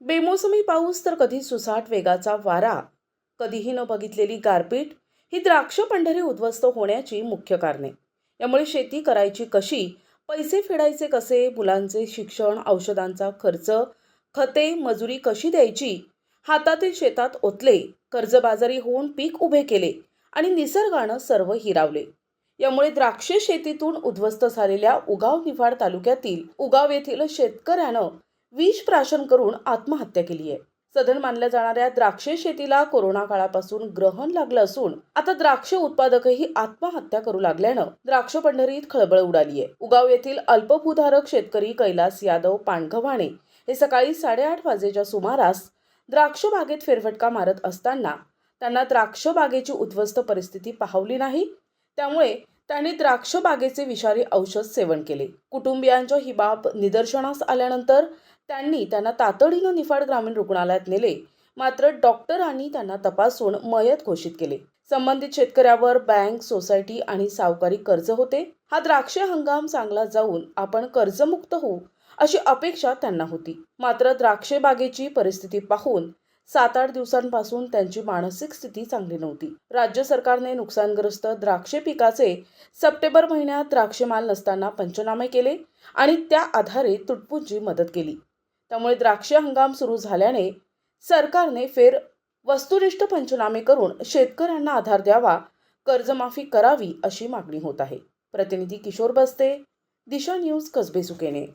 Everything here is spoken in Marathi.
बेमोसमी पाऊस तर कधी सुसाट वेगाचा वारा. कधीही न बघितलेली गारपीट ही द्राक्ष पंढरी उद्ध्वस्त होण्याची मुख्य कारणे. यामुळे शेती करायची कशी पैसे फेडायचे कसे मुलांचे शिक्षण औषधांचा खर्च खते मजुरी कशी द्यायची हातातील शेतात ओतले कर्जबाजारी होऊन पीक उभे केले आणि निसर्गानं सर्व हिरावले. यामुळे द्राक्ष शेतीतून उद्ध्वस्त झालेल्या उगाव निफाड तालुक्यातील उगाव येथील शेतकऱ्यानं विष प्राशन करून आत्महत्या केली आहे. सधन मानल्या जाणाऱ्या द्राक्ष शेतीला कोरोना काळापासून ग्रहण लागलं असून आता द्राक्ष उत्पादकही आत्महत्या करू लागल्यानं द्राक्ष पंढरीत खळबळ उडाली आहे उगाव येथील अल्पभूधारक शेतकरी कैलास यादव पाणघवाणे हे सकाळी साडेआठ वाजेच्या सुमारास द्राक्ष बागेत फेरफटका मारत असताना त्यांना द्राक्ष बागेची उद्ध्वस्त परिस्थिती पाहवली नाही. त्यामुळे त्यांनी द्राक्ष बागेचे विषारी औषध सेवन केले. कुटुंबियांच्या ही बाब निदर्शनास आल्यानंतर त्यांनी त्यांना तातडीनं निफाड ग्रामीण रुग्णालयात नेले मात्र डॉक्टरांनी त्यांना तपासून मयत घोषित केले. संबंधित शेतकऱ्यावर बँक सोसायटी आणि सावकारी कर्ज होते. हा द्राक्ष हंगाम चांगला जाऊन आपण कर्जमुक्त होऊ अशी अपेक्षा त्यांना होती. मात्र द्राक्षे बागेची परिस्थिती पाहून सात आठ दिवसांपासून त्यांची मानसिक स्थिती चांगली नव्हती. राज्य सरकारने नुकसानग्रस्त द्राक्षे पिकाचे सप्टेंबर महिन्यात द्राक्षे माल नसताना पंचनामे केले आणि त्या आधारे तुटपुंची मदत केली. त्यामुळे द्राक्ष हंगाम सुरू झाल्याने सरकारने फेर वस्तुनिष्ठ पंचनामे करून शेतकऱ्यांना आधार द्यावा कर्जमाफी करावी अशी मागणी होत आहे. प्रतिनिधी किशोर बस्ते दिशा न्यूज कसबे सुकेने.